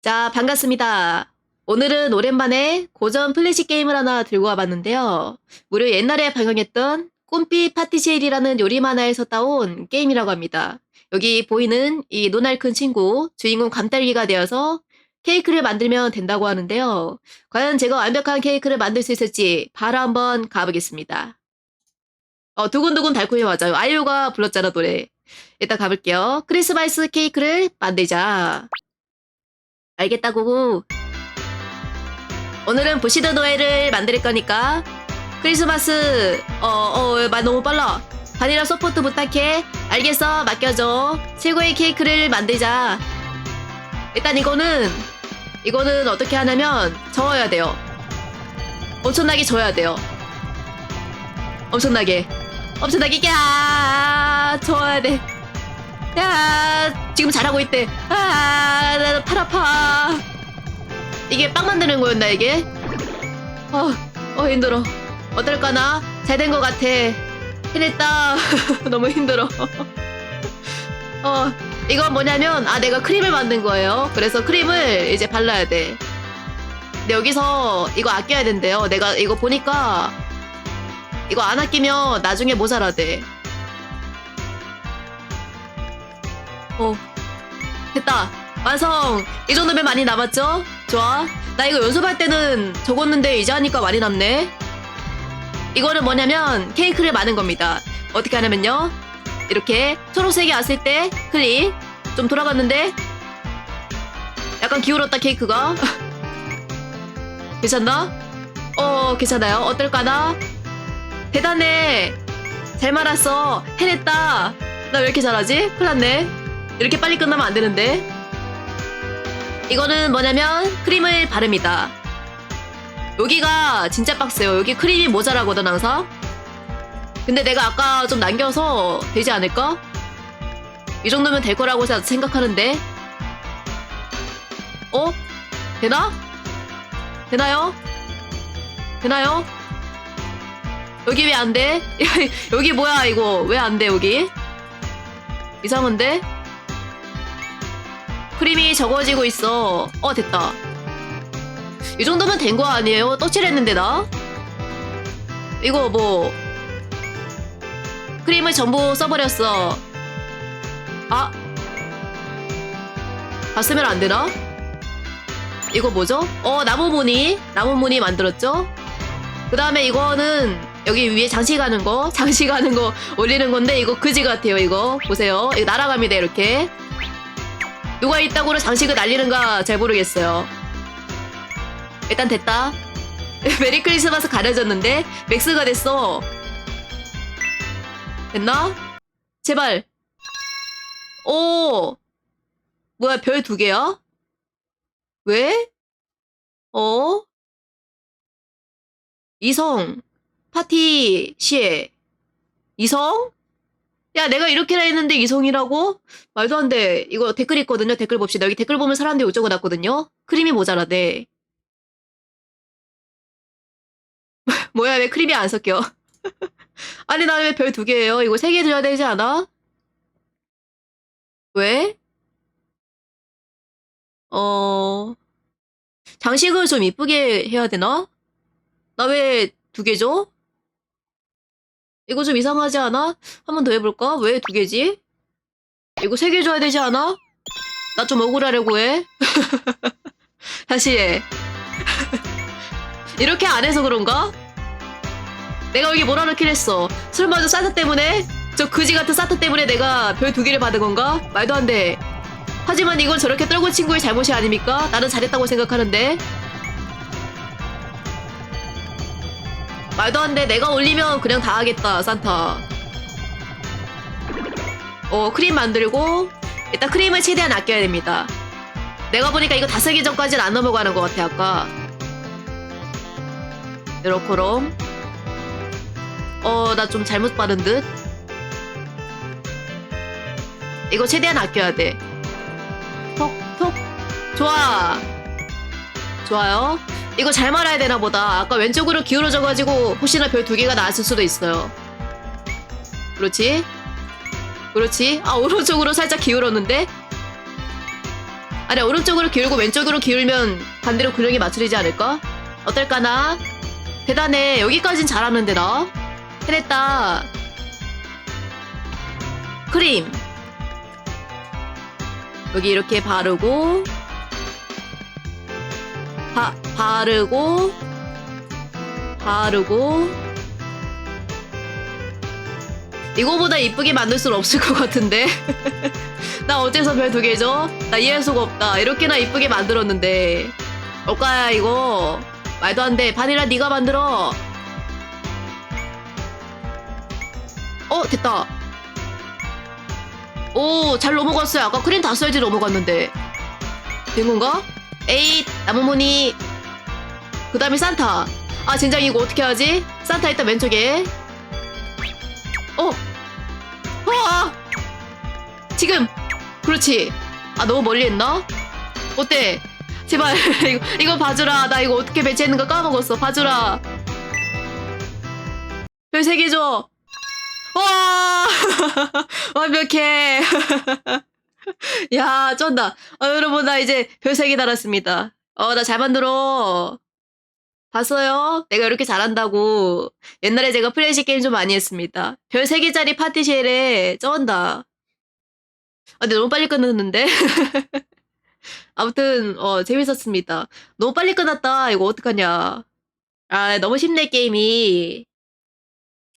자, 반갑습니다. 오늘은 오랜만에 고전 플래시 게임을 하나 들고 와봤는데요. 무려 옛날에 방영했던 꿈빛 파티시엘이라는 요리 만화에서 따온 게임이라고 합니다. 여기 보이는 이 눈알 큰 친구, 주인공 감딸기가 되어서 케이크를 만들면 된다고 하는데요. 과연 제가 완벽한 케이크를 만들 수 있을지 바로 한번 가보겠습니다. 어, 두근두근 달콤히 맞아요. 아이유가 불렀잖아, 노래. 일단 가볼게요. 크리스마스 케이크를 만들자. 알겠다고. 오늘은 부시드 노예를 만들 거니까 크리스마스 어어 말 너무 빨라. 바닐라 소포트 부탁해. 알겠어 맡겨줘. 최고의 케이크를 만들자. 일단 이거는 이거는 어떻게 하냐면 저어야 돼요. 엄청나게 저어야 돼요. 엄청나게 엄청나게 야 저어야 돼. 야 지금 잘하고 있대. 아나팔 아파. 이게 빵 만드는 거였나 이게? 어, 어 힘들어. 어떨까나? 잘 된 것 같아. 해냈다. 너무 힘들어. 어, 이건 뭐냐면 아 내가 크림을 만든 거예요. 그래서 크림을 이제 발라야 돼. 근데 여기서 이거 아껴야 된대요. 내가 이거 보니까 이거 안 아끼면 나중에 모자라대. 어, 됐다. 완성! 이 정도면 많이 남았죠? 좋아. 나 이거 연습할 때는 적었는데 이제 하니까 많이 남네. 이거는 뭐냐면 케이크를 마는 겁니다. 어떻게 하냐면요. 이렇게 초록색이 왔을 때 클릭. 좀 돌아갔는데 약간 기울었다 케이크가. 괜찮나? 어, 괜찮아요. 어떨까나? 대단해. 잘 말았어. 해냈다. 나 왜 이렇게 잘하지? 큰일 났네. 이렇게 빨리 끝나면 안 되는데. 이거는 뭐냐면 크림을 바릅니다. 여기가 진짜 빡세요. 여기 크림이 모자라거든 항상. 근데 내가 아까 좀 남겨서 되지 않을까? 이 정도면 될 거라고 자- 생각하는데. 어? 되나? 되나요? 되나요? 여기 왜 안 돼? 여기 뭐야 이거 왜 안 돼 여기? 이상한데? 크림이 적어지고 있어. 어, 됐다. 이 정도면 된 거 아니에요? 떡칠했는데, 나? 이거 뭐, 크림을 전부 써버렸어. 아. 다 쓰면 안 되나? 이거 뭐죠? 어, 나무 무늬. 나무 무늬 만들었죠? 그 다음에 이거는 여기 위에 장식하는 거, 장식하는 거 올리는 건데, 이거 그지 같아요, 이거. 보세요. 이거 날아갑니다, 이렇게. 누가 이따구로 장식을 날리는가 잘 모르겠어요. 일단 됐다. 메리 크리스마스 가려졌는데 맥스가 됐어. 됐나? 제발. 오. 뭐야 별 두 개야? 왜? 어? 이성 파티 시에 이성? 야, 내가 이렇게나 했는데 이성이라고? 말도 안 돼. 이거 댓글 있거든요. 댓글 봅시다. 여기 댓글 보면 사람들이 어쩌고 났거든요. 크림이 모자라대. 뭐야, 왜 크림이 안 섞여? 아니, 나왜별 두 개예요? 이거 세 개 줘야 되지 않아? 왜? 어, 장식을 좀 이쁘게 해야 되나? 나 왜 두 개 줘? 이거 좀 이상하지 않아? 한 번 더 해볼까? 왜 두 개지? 이거 세 개 줘야 되지 않아? 나 좀 억울하려고 해. 해. 이렇게 안 해서 그런가? 내가 여기 몰아넣긴 했어. 설마 저 사트 때문에? 저 그지 같은 사트 때문에 내가 별 두 개를 받은 건가? 말도 안 돼. 하지만 이건 저렇게 떨군 친구의 잘못이 아닙니까? 나는 잘했다고 생각하는데. 말도 안 돼. 내가 올리면 그냥 다 하겠다, 산타. 어, 크림 만들고, 일단 크림을 최대한 아껴야 됩니다. 내가 보니까 이거 다 쓰기 전까지는 안 넘어가는 것 같아, 아까. 이렇게롬. 어, 나 좀 잘못 바른 듯? 이거 최대한 아껴야 돼. 톡, 톡. 좋아. 좋아요. 이거 잘 말아야 되나 보다. 아까 왼쪽으로 기울어져가지고 혹시나 별 두 개가 나왔을 수도 있어요. 그렇지? 그렇지? 아, 오른쪽으로 살짝 기울었는데? 아니 오른쪽으로 기울고 왼쪽으로 기울면 반대로 균형이 맞추리지 않을까? 어떨까나? 대단해 여기까진 잘하는데 나 해냈다 크림 여기 이렇게 바르고 바, 바르고 바르고. 이거보다 이쁘게 만들 수는 없을 것 같은데. 나 어째서 별 두 개죠? 나 이해할 수가 없다. 이렇게나 이쁘게 만들었는데. 올까야 이거? 말도 안 돼. 바닐라 네가 만들어. 어 됐다. 오 잘 넘어갔어요. 아까 크림 다 써야지 넘어갔는데. 된 건가? 에잇 나무무늬 그 다음에 산타 아 젠장 이거 어떻게 하지? 산타 일단 왼쪽에 어 아! 지금 그렇지 아 너무 멀리 했나? 어때? 제발 이거, 이거 봐주라 나 이거 어떻게 배치했는가 까먹었어 봐주라 별세개 줘. 와 완벽해. 야 쩐다. 어, 여러분 나 이제 별세개 달았습니다. 어 나 잘 만들어. 봤어요? 내가 이렇게 잘한다고. 옛날에 제가 플래시 게임 좀 많이 했습니다. 별세 개짜리 파티쉘에 쩐다. 아, 근데 너무 빨리 끝났는데? 아무튼, 어, 재밌었습니다. 너무 빨리 끝났다. 이거 어떡하냐. 아, 너무 쉽네, 게임이.